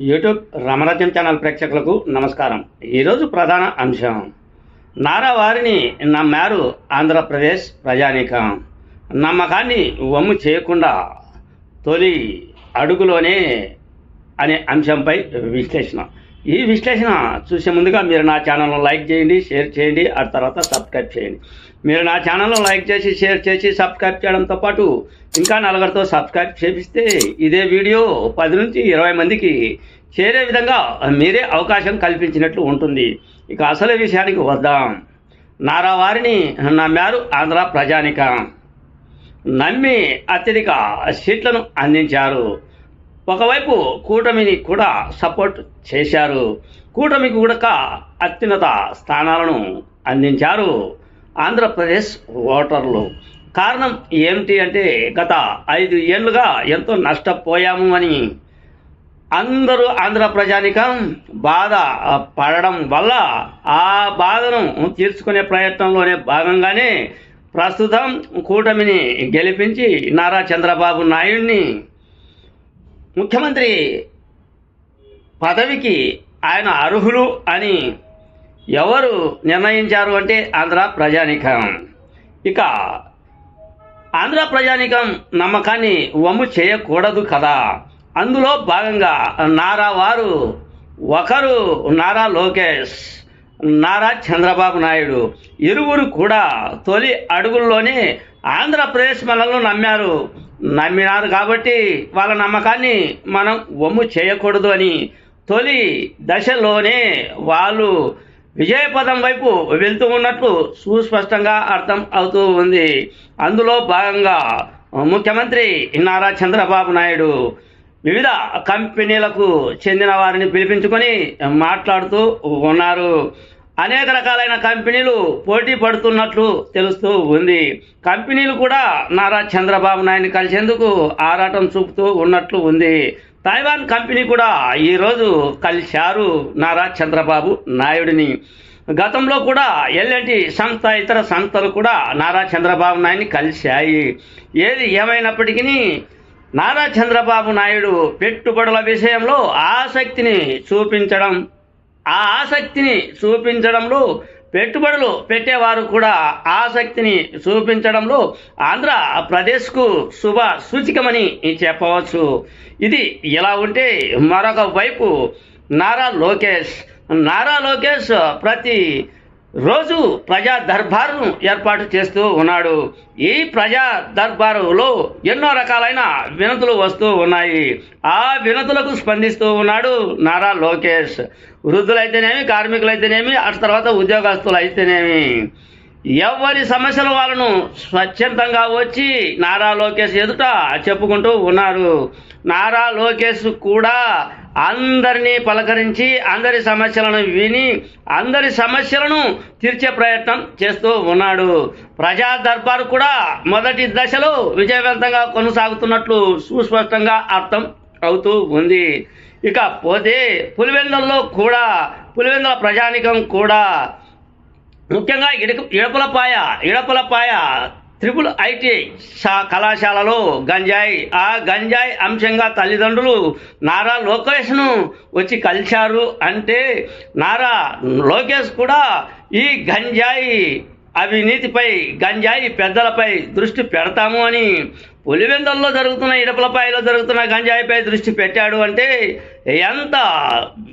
YouTube Ramarajyam channel ప్రేక్షకులకు నమస్కారం. ఈరోజు ప్రధాన అంశం. నారా వారిని నమ్మారు ఆంధ్రప్రదేశ్ ప్రజానీకం. నమ్మకాన్ని వమ్ము చేయకుండా తొలి అడుగులోనే అనే అంశంపై విశ్లేషణ. ఈ విశ్లేషణ చూసే ముందుగా మీరు నా ఛానల్ను లైక్ చేయండి షేర్ చేయండి ఆ తర్వాత సబ్స్క్రైబ్ చేయండి. మీరు నా ఛానల్ను లైక్ చేసి షేర్ చేసి సబ్స్క్రైబ్ చేయడంతో పాటు ఇంకా నలుగురితో సబ్స్క్రైబ్ చేపిస్తే ఇదే వీడియో పది నుంచి ఇరవై మందికి చేరే విధంగా మీరే అవకాశం కల్పించినట్లు ఉంటుంది. ఇక అసలు విషయానికి వద్దాం. నారా వారిని నమ్మారు ఆంధ్ర ప్రజానిక. నమ్మి అత్యధిక సీట్లను అందించారు. ఒకవైపు కూటమిని కూడా సపోర్ట్ చేశారు. కూటమికి కూడా అత్యున్నత స్థానాలను అందించారు ఆంధ్రప్రదేశ్ ఓటర్లు. కారణం ఏమిటి అంటే గత ఐదు ఏళ్ళుగా ఎంతో నష్టపోయాము అని. అందరూ ఆంధ్ర ప్రజానికం బాధ పడడం వల్ల ఆ బాధను తీర్చుకునే ప్రయత్నంలోనే భాగంగానే ప్రస్తుతం కూటమిని గెలిపించి నారా చంద్రబాబు నాయుడిని ముఖ్యమంత్రి పదవికి ఆయన అర్హులు అని ఎవరు నిర్ణయించారు అంటే ఆంధ్ర ప్రజానికం. ఇక ఆంధ్ర ప్రజానికం నమ్మకాన్ని వమ్ము చేయకూడదు కదా. అందులో భాగంగా నారా వారు ఒకరు నారా లోకేష్ నారా చంద్రబాబు నాయుడు. ఇరువురు కూడా తొలి అడుగుల్లోనే ఆంధ్రప్రదేశ్ మనల్ని నమ్మారు. నమ్మినారు కాబట్టి వాళ్ళ నమ్మకాన్ని మనం వమ్ము చేయకూడదు అని తొలి దశలోనే వాళ్ళు విజయపదం వైపు వెళ్తూ ఉన్నట్లు సుస్పష్టంగా అర్థం అవుతూ ఉంది. అందులో భాగంగా ముఖ్యమంత్రి నారా చంద్రబాబు నాయుడు వివిధ కంపెనీలకు చెందిన వారిని పిలిపించుకొని మాట్లాడుతూ ఉన్నారు. అనేక రకాలైన కంపెనీలు పోటీ పడుతున్నట్లు తెలుస్తూ ఉంది. కంపెనీలు కూడా నారా చంద్రబాబు నాయుడిని కలిసేందుకు ఆరాటం చూపుతూ ఉన్నట్లు ఉంది. తైవాన్ కంపెనీ కూడా ఈరోజు కలిశారు నారా చంద్రబాబు నాయుడిని. గతంలో కూడా ఎల్ఎన్టి సంస్థ ఇతర సంస్థలు కూడా నారా చంద్రబాబు నాయుడిని కలిశాయి. ఏది ఏమైనప్పటికీ నారా చంద్రబాబు నాయుడు పెట్టుబడుల విషయంలో ఆసక్తిని చూపించడం ఆ ఆసక్తిని చూపించడంలో పెట్టుబడులు పెట్టేవారు కూడా ఆసక్తిని చూపించడంలో ఆంధ్రప్రదేశ్కు శుభ సూచికమని చెప్పవచ్చు. ఇది ఇలా ఉంటే మరొక వైపు నారా లోకేష్. నారా లోకేష్ ప్రతి రోజు ప్రజా దర్బారును ఏర్పాటు చేస్తూ ఉన్నాడు. ఈ ప్రజా దర్బారులో ఎన్నో రకాలైన వినతులు వస్తూ ఉన్నాయి. ఆ వినతులకు స్పందిస్తూ ఉన్నాడు నారా లోకేష్. వృద్ధులైతేనేమి కార్మికులైతేనేమి ఆ తర్వాత ఉద్యోగస్తులు అయితేనేమి ఎవరి సమస్యలు వాళ్ళను స్వచ్ఛందంగా వచ్చి నారా లోకేష్ ఎదుట చెప్పుకుంటూ ఉన్నారు. నారా లోకేష్ కూడా అందరినీ పలకరించి అందరి సమస్యలను విని అందరి సమస్యలను తీర్చే ప్రయత్నం చేస్తూ ఉన్నాడు. ప్రజా దర్బారు కూడా మొదటి దశలో విజయవంతంగా కొనసాగుతున్నట్లు సుస్పష్టంగా అర్థం అవుతూ ఉంది. ఇక పోతే పులివెందుల్లో కూడా పులివెందుల ప్రజానికం కూడా ముఖ్యంగా ఇడక ఇడపలపాయ ఇడపలపాయ త్రిపుల్ ఐటీ శా కళాశాలలో గంజాయి. ఆ గంజాయి అంశంగా తల్లిదండ్రులు నారా లోకేష్ను వచ్చి కలిశారు అంటే నారా లోకేష్ కూడా ఈ గంజాయి అవినీతిపై గంజాయి పెద్దలపై దృష్టి పెడతాము అని పులివెందల్లో జరుగుతున్న ఇడపలపాయలో జరుగుతున్న గంజాయిపై దృష్టి పెట్టాడు అంటే ఎంత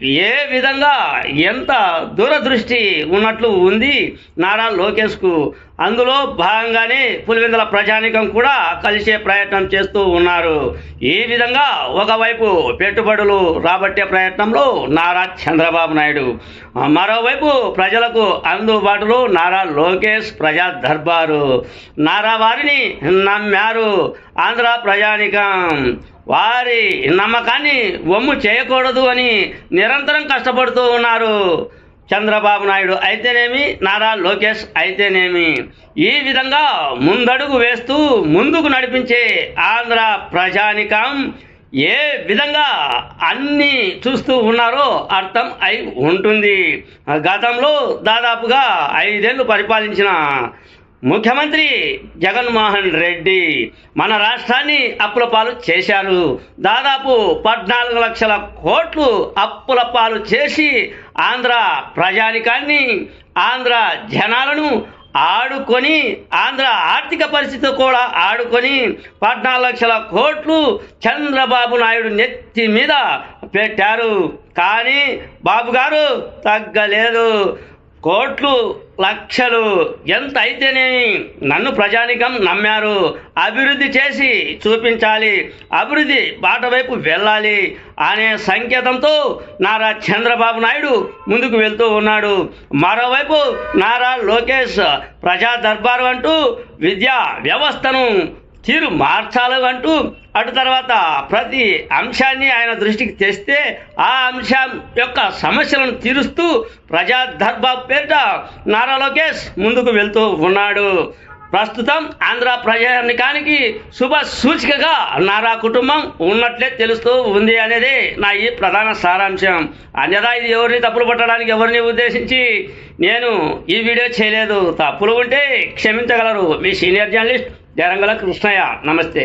ఏ విధంగా ఎంత దూరదృష్టి ఉన్నట్లు ఉంది నారా లోకేష్కు అందులో భాగంగానే పులివెందుల ప్రజానికం కూడా కలిసే ప్రయత్నం చేస్తూ ఉన్నారు. ఈ విధంగా ఒకవైపు పెట్టుబడులు రాబట్టే ప్రయత్నంలో నారా చంద్రబాబు నాయుడు. మరోవైపు ప్రజలకు అందుబాటులో నారా లోకేష్ ప్రజా దర్బారు. నారా వారిని నమ్మారు. ఆంధ్ర ప్రజానికం వారి నమ్మకాన్ని వమ్ము చేయకూడదు అని నిరంతరం కష్టపడుతూ ఉన్నారు చంద్రబాబు నాయుడు. అయితేనేమి? నారా లోకేష్ అయితేనేమి? ఈ విధంగా ముందడుగు వేస్తూ ముందుకు నడిపించే ఆంధ్ర ప్రజానికం ఏ విధంగా అన్ని చూస్తూ ఉన్నారో అర్థం అయి ఉంటుంది. గతంలో దాదాపుగా ఐదేళ్ళు పరిపాలించిన ముఖ్యమంత్రి జగన్మోహన్ రెడ్డి మన రాష్ట్రాన్ని అప్పుల పాలు చేశారు. దాదాపు పద్నాలుగు లక్షల కోట్లు అప్పుల పాలు చేసి ఆంధ్ర ప్రజానికాన్ని ఆంధ్ర జనాలను ఆడుకొని ఆంధ్ర ఆర్థిక పరిస్థితి కూడా ఆడుకొని పద్నాలుగు లక్షల కోట్లు చంద్రబాబు నాయుడు నెత్తి మీద పెట్టారు. కానీ బాబు గారు తగ్గలేదు. కోట్లు లక్షలు ఎంత అయితేనేమి నన్ను ప్రజానికం నమ్మారు. అభివృద్ధి చేసి చూపించాలి. అభివృద్ధి బాట వైపు వెళ్ళాలి అనే సంకేతంతో నారా చంద్రబాబు నాయుడు ముందుకు వెళ్తూ ఉన్నాడు. మరోవైపు నారా లోకేష్ ప్రజా దర్బారు అంటూ విద్యా వ్యవస్థను తీరు మార్చాలి అంటూ అటు తర్వాత ప్రతి అంశాన్ని ఆయన దృష్టికి తెస్తే ఆ అంశం యొక్క సమస్యలను తీరుస్తూ ప్రజా పేరిట నారా లోకేష్ ముందుకు వెళ్తూ ఉన్నాడు. ప్రస్తుతం ఆంధ్ర ప్రజానికానికి శుభ సూచికగా నారా కుటుంబం ఉన్నట్లే తెలుస్తూ ఉంది అనేది నా ఈ ప్రధాన సారాంశం. అన్యదా ఇది ఎవరిని తప్పులు పట్టడానికి ఎవరిని ఉద్దేశించి నేను ఈ వీడియో చేయలేదు. తప్పులు ఉంటే క్షమించగలరు. మీ సీనియర్ జర్నలిస్ట్ జరంగల కృష్ణయ్య నమస్తే